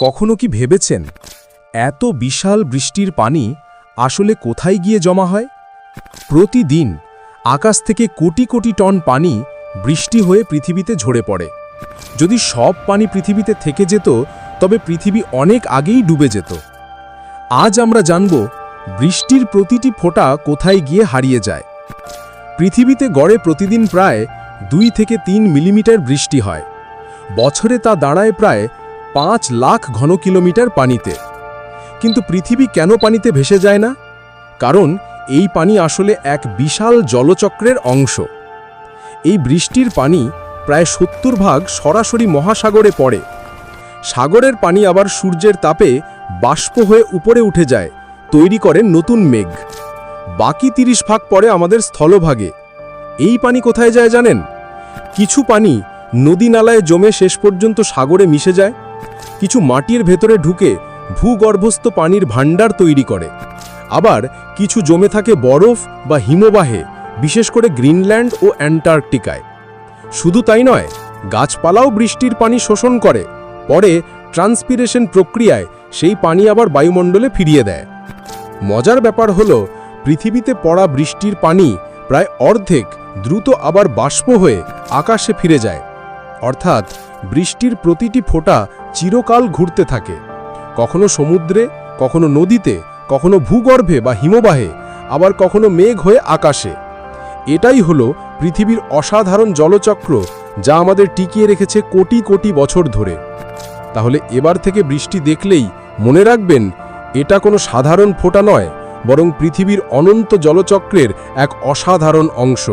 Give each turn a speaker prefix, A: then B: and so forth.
A: কখনো কি ভেবেছেন এত বিশাল বৃষ্টির পানি আসলে কোথায় গিয়ে জমা হয়? প্রতিদিন আকাশ থেকে কোটি কোটি টন পানি বৃষ্টি হয়ে পৃথিবীতে ঝরে পড়ে। যদি সব পানি পৃথিবীতে থেকে যেত, তবে পৃথিবী অনেক আগেই ডুবে যেত। আজ আমরা জানব বৃষ্টির প্রতিটি ফোঁটা কোথায় গিয়ে হারিয়ে যায়। পৃথিবীতে গড়ে প্রতিদিন প্রায় দুই থেকে তিন মিলিমিটার বৃষ্টি হয়। বছরে তা দাঁড়ায় প্রায় পাঁচ লাখ ঘন কিলোমিটার পানিতে। কিন্তু পৃথিবী কেন পানিতে ভেসে যায় না? কারণ এই পানি আসলে এক বিশাল জলচক্রের অংশ। এই বৃষ্টির পানি প্রায় সত্তর ভাগ সরাসরি মহাসাগরে পড়ে। সাগরের পানি আবার সূর্যের তাপে বাষ্প হয়ে উপরে উঠে যায়, তৈরি করে নতুন মেঘ। বাকি তিরিশ ভাগ পড়ে আমাদের স্থলভাগে। এই পানি কোথায় যায় জানেন? কিছু পানি নদী নালায় জমে শেষ পর্যন্ত সাগরে মিশে যায়। কিছু মাটির ভেতরে ঢুকে ভূগর্ভস্থ পানির ভাণ্ডার তৈরি করে। আবার কিছু জমে থাকে বরফ বা হিমবাহে, বিশেষ করে গ্রিনল্যান্ড ও অ্যান্টার্কটিকায়। শুধু তাই নয়, গাছপালাও বৃষ্টির পানি শোষণ করে। পরে ট্রান্সপিরেশন প্রক্রিয়ায় সেই পানি আবার বায়ুমণ্ডলে ফিরিয়ে দেয়। মজার ব্যাপার হল, পৃথিবীতে পড়া বৃষ্টির পানি প্রায় অর্ধেক দ্রুত আবার বাষ্প হয়ে আকাশে ফিরে যায়। অর্থাৎ বৃষ্টির প্রতিটি ফোঁটা চিরকাল ঘুরতে থাকে। কখনো সমুদ্রে, কখনো নদীতে, কখনো ভূগর্ভে বা হিমবাহে, আবার কখনো মেঘ হয়ে আকাশে। এটাই হলো পৃথিবীর অসাধারণ জলচক্র যা আমাদের টিকিয়ে রেখেছে কোটি কোটি বছর ধরে। তাহলে এবার থেকে বৃষ্টি দেখলেই মনে রাখবেন, এটা কোনো সাধারণ ফোঁটা নয়, বরং পৃথিবীর অনন্ত জলচক্রের এক অসাধারণ অংশ।